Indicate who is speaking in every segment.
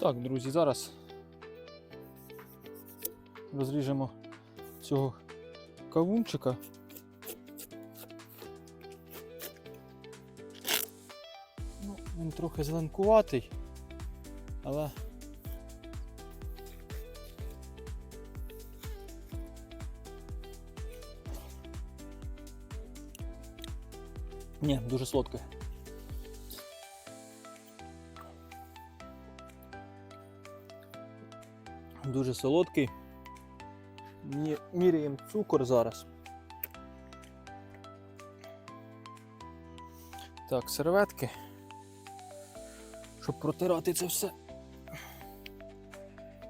Speaker 1: Так, друзі, зараз розріжемо цього кавунчика. Ну, він трохи зеленкуватий, але Ні, дуже солодкий. Дуже солодкий. Міряємо цукор зараз. Так, серветки. Щоб протирати це все.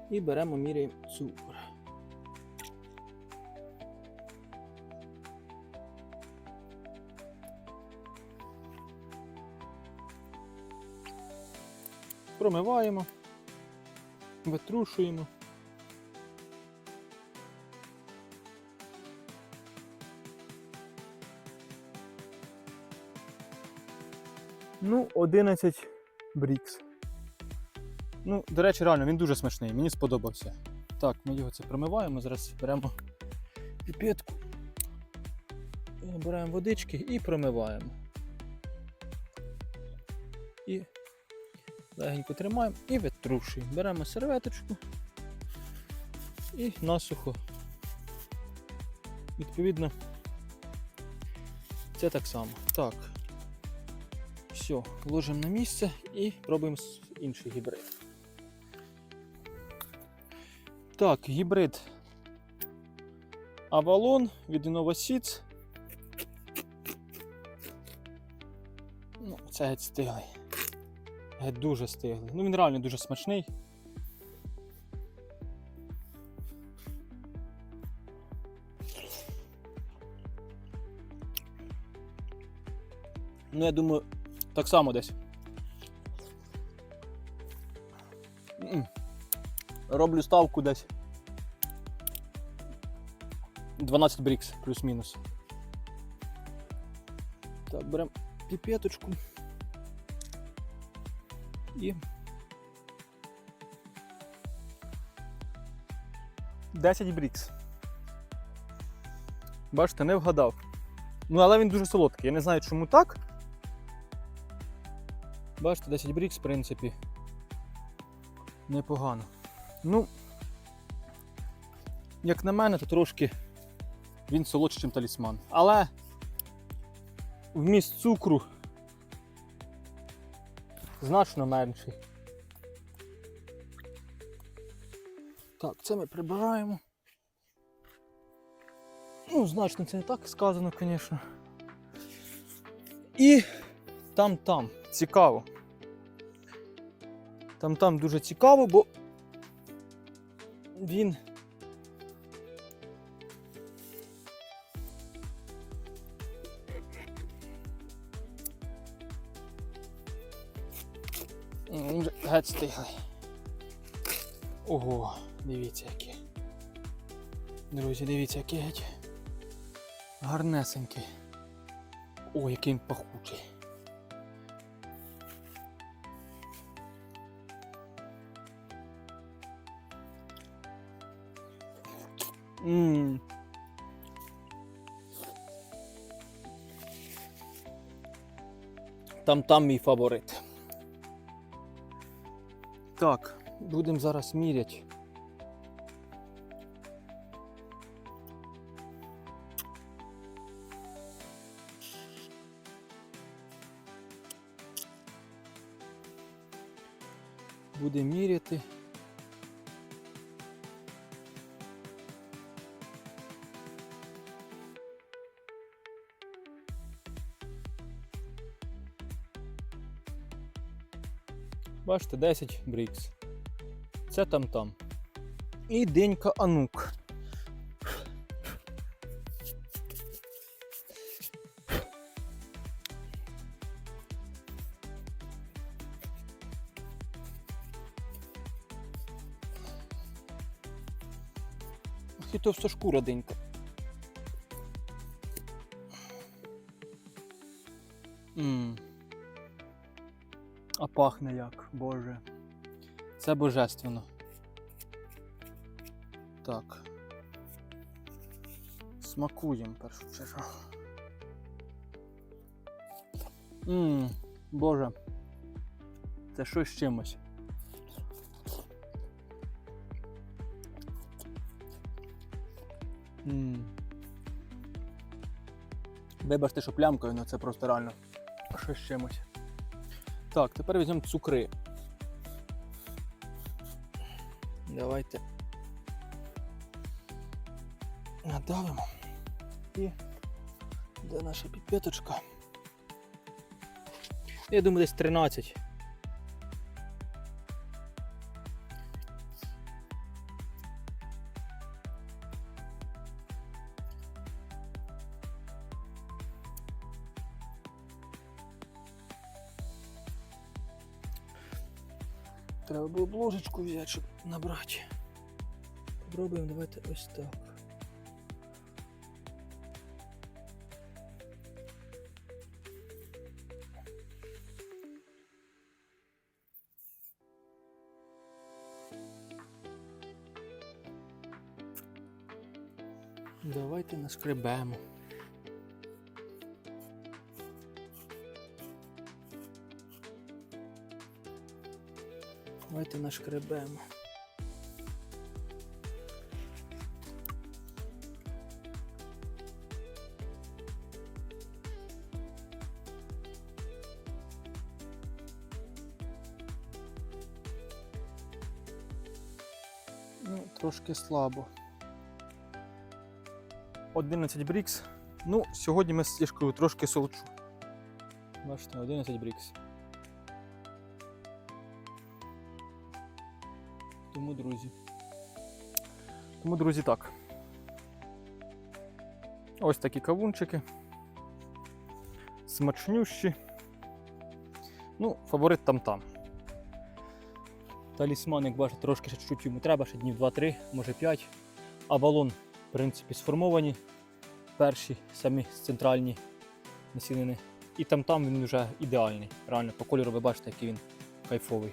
Speaker 1: І беремо, міряємо цукор. Промиваємо, витрушуємо. Ну, 11 брікс. Ну, до речі, реально, він дуже смачний, мені сподобався. Так, ми його це промиваємо, зараз беремо піпетку, беремо водички і промиваємо. І легенько тримаємо і витрушуємо. Беремо серветочку і насухо. Відповідно, це так само. Так. Все, ложимо на місце і пробуємо інший гібрид. Так, гібрид Avalon від Innova Seeds. Ну, це геть стиглий. Геть дуже стиглий. Ну він реально дуже смачний. Ну, я думаю, так само десь. Роблю ставку десь. 12 брікс плюс-мінус. Так, беремо піпеточку. І. 10 брікс. Бачите, не вгадав. Ну, але він дуже солодкий. Я не знаю, чому так. Бачите, 10 брікс, в принципі, непогано. Ну, як на мене, то трошки він солодший, ніж талісман. Але вміст цукру значно менший. Так, це ми прибираємо. Ну, значно це не так сказано, звісно. І там-там. Цікаво. Там-там дуже цікаво, бо він. Вже геть стиглий. Ого, дивіться який. Друзі, дивіться, який геть. Гарнесенький. О, який пахучий. Ммм. Там там мій фаворит. Так, будемо зараз міряти. Будемо міряти. Бачите, 10 брікс. Це там-там. І денька Анук. Товста шкура денька. Ммм. А пахне як, боже. Це божественно. Так. Смакуємо першу чергу. Ммм, боже. Це щось з чимось. Ммм. Вибачте, що плямкою, але це просто реально щось з чимось. Так, тепер візьмемо цукри. Давайте надавимо. І де наша піпеточка? Я думаю, десь 13. Треба було б ложечку взяти, щоб набрати. Попробуємо давайте ось так. Давайте наскребемо. Давайте нашкребемо. Ну, трошки слабо. 11 брікс. Ну, сьогодні ми з Сішкою трошки солчу. Бачите, 11 брікс. Тому, друзі. Тому, друзі, так. Ось такі кавунчики. Смачнющі. Ну, фаворит там-там. Талісман, як бачите, трошки ще чуть-чуть йому треба, ще днів 2-3, може 5. А балон, в принципі, сформовані. Перші, самі центральні насінини. І там-там він вже ідеальний. Реально, по кольору ви бачите, який він кайфовий.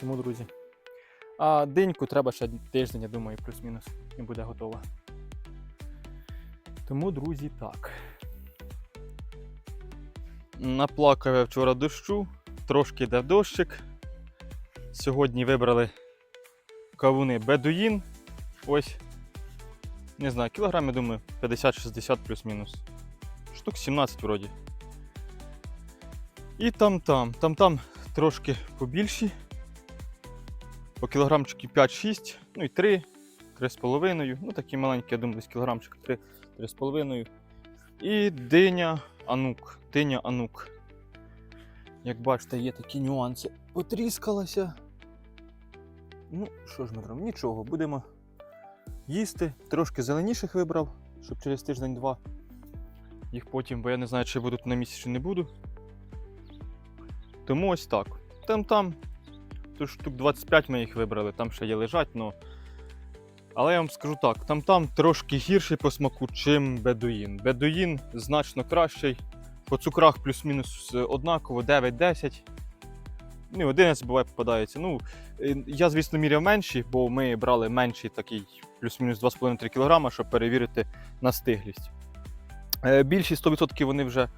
Speaker 1: Тому, друзі. А деньку треба ще тиждень, я думаю, плюс-мінус, і буде готова. Тому, друзі, так. Наплакав я вчора дощу, трошки йде дощик. Сьогодні вибрали кавуни бедуїн. Ось. Не знаю, кілограм, я думаю, 50-60 плюс-мінус. Штук 17 вроді. І там-там. Там-там трошки побільші. По кілограмчики 5-6, ну і 3, 3,5. Ну такі маленькі, я думаю, десь кілограмчик 3, 3,5. І диня анук. Диня анук. Як бачите, є такі нюанси. Потріскалася. Ну, що ж ми робимо? Нічого, будемо їсти. Трошки зеленіших вибрав, щоб через тиждень-два їх потім, бо я не знаю, чи будуть на місці, чи не буду. Тому ось так. Там-там Тут штук 25 ми їх вибрали, там ще є лежать, но... але я вам скажу так, там-там трошки гірший по смаку, чим бедуїн. Бедуїн значно кращий. По цукрах плюс-мінус однаково, 9-10. Ну, 11 буває попадається. Ну, е, я, звісно, міряв менші, бо ми брали менший такий плюс-мінус 2,5-3 кг, щоб перевірити на стиглість. Е, Більші 100% вони вже,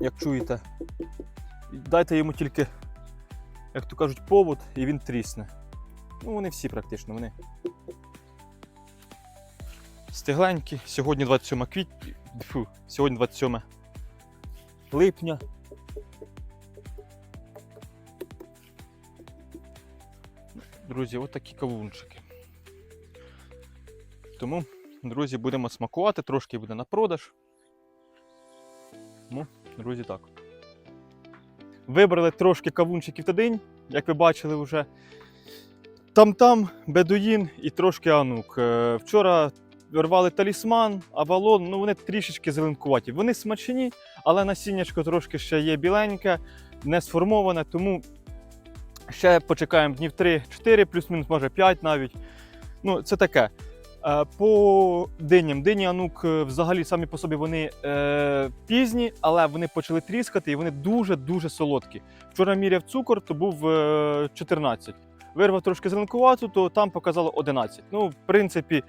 Speaker 1: як чуєте, дайте йому тільки як то кажуть, повод, і він трісне. Ну, вони всі практично, вони. Стегленькі. Сьогодні 27 квітня. Фу, сьогодні 27 липня. Друзі, от кавунчики. Тому, друзі, будемо смакувати, трошки буде на продаж. Ну, друзі, так. Вибрали трошки кавунчиків та день, як ви бачили вже. Там-там бедуїн і трошки анук. Е, Вчора рвали талісман, авалон, ну вони трішечки зеленкуваті. Вони смачні, але насіннячко трошки ще є біленьке, не сформоване, тому ще почекаємо днів 3-4, плюс-мінус, може 5 навіть. Ну, це таке. Е, По диням. Дині Анук е, взагалі самі по собі вони е, пізні, але вони почали тріскати і вони дуже-дуже солодкі. Вчора міряв цукор, то був е, 14. Вирвав трошки зеленкувату, то там показало 11. Ну, в принципі,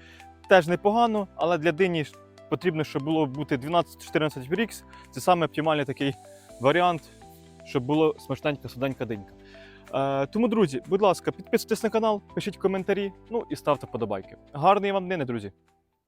Speaker 1: теж непогано, але для дині потрібно, щоб було бути 12-14 брікс. Це саме оптимальний такий варіант, щоб було смачненька суденька динька. Е, тому, друзі, будь ласка, підписуйтесь на канал, пишіть коментарі, ну і ставте подобайки. Гарної вам днини, друзі!